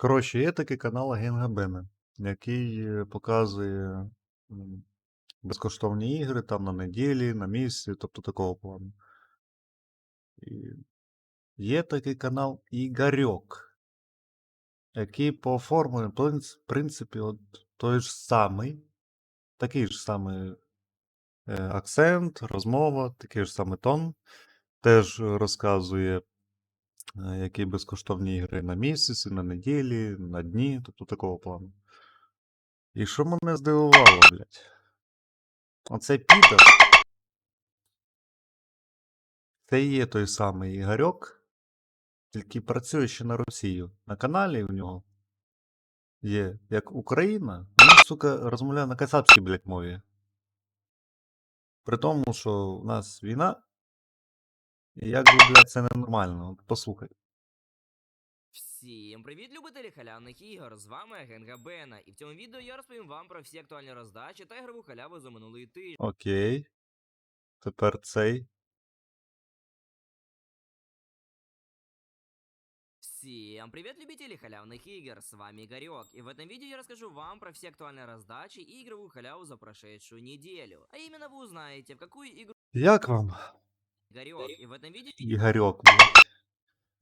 Коротше, є такий канал Агент Габена, який е, показує безкоштовні ігри там на неділі, на місяці, тобто такого плану. І є такий канал Ігорьок, який по формулі, в принципі, от той ж самий, такий ж самий е, акцент, розмова, такий ж самий тон. Теж розказує, які безкоштовні ігри на місяці, на неділі, на дні, тобто такого плану. І що мене здивувало, блядь? Оцей підер. Це і є той самий Ігорьок, тільки працює ще на Росію. На каналі у нього є як Україна, він, сука, розмовляє на кацапській, блядь, мові. При тому, що у нас війна, як би, блядь, це ненормально. От Послухай. Всім привіт, любителі халявних ігор! З вами Агент Габена, і в цьому відео я розповім вам про всі актуальні роздачі та ігрову халяву за минулий тиждень. Окей. Тепер цей. Всем привет, любители халявных игр! С вами Игорек, и в этом видео я расскажу вам про все актуальные раздачи и игровую халяву за прошедшую неделю. А именно вы узнаете, в какую игру Як вам? Игорек, и в этом видео... Ігорьок, блядь.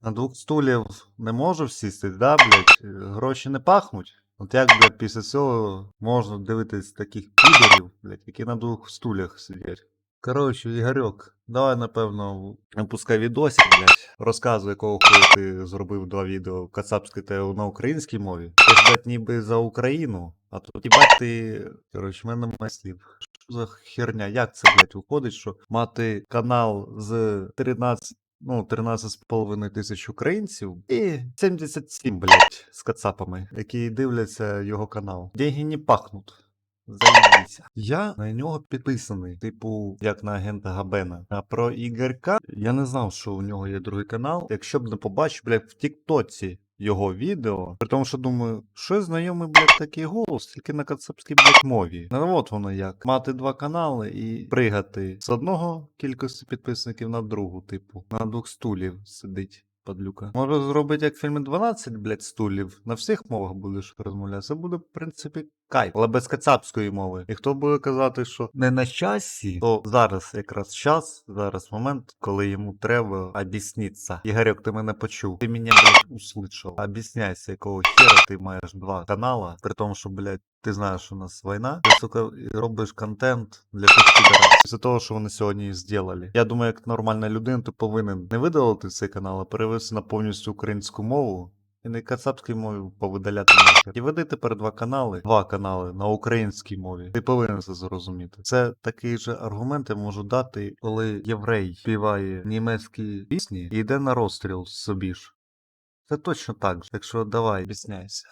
На двох стулів не можу всісти, да, блядь? Е, Гроші не пахнуть. От як, блядь, після цього можна дивитись таких підерів, блядь, які на двох стульях сидять. Коротше, Ігорьок, давай, напевно, випускай відосик, блядь. Розказуй, якого хуя ти зробив два відео кацапське та на українській мові. Ти ж, блядь, ніби за Україну, а тут їбать ти. Коротше, в мене немає слів. За херня? Як це, блядь, виходить, що мати канал з 13 ну, 13,5 тисяч українців і 77, блядь, з кацапами, які дивляться його канал. Деньги не пахнуть. Заїбіться. Я на нього підписаний, типу, як на агента Габена. А про Ігорка я не знав, що у нього є другий канал. Якщо б не побачив, блядь, в Тіктоці його відео. При тому, що думаю, що знайомий, блядь, такий голос, тільки на кацапській, блядь, мові. Ну от воно як. Мати два канали і пригати з одного кількості підписників на другу, типу, на двох стулів сидить. Падлюка. Може зробити як в фільмі 12, блядь, стулів. На всіх мовах будеш розмовляти. Це буде, в принципі, кайф, але без кацапської мови. І хто буде казати, що не на часі, то зараз якраз час, зараз момент, коли йому треба об'яснитися. Ігорьок, ти мене почув. Ти мене, услышав. Об'ясняйся, якого хера ти маєш два канала, при тому, що, блядь, ти знаєш, що у нас війна, ти, сука, робиш контент для тих. Після того, що вони сьогодні зробили. Я думаю, як нормальна людина, ти повинен не видалити цей канал, а перевести на повністю українську мову. І на кацапській мові повидаляти нахер. І веди тепер два канали, два канали на українській мові. Ти повинен це зрозуміти. Це такий же аргумент я можу дати, коли єврей співає німецькі пісні і йде на розстріл собі ж. Це точно так же. Так що давай, об'ясняйся.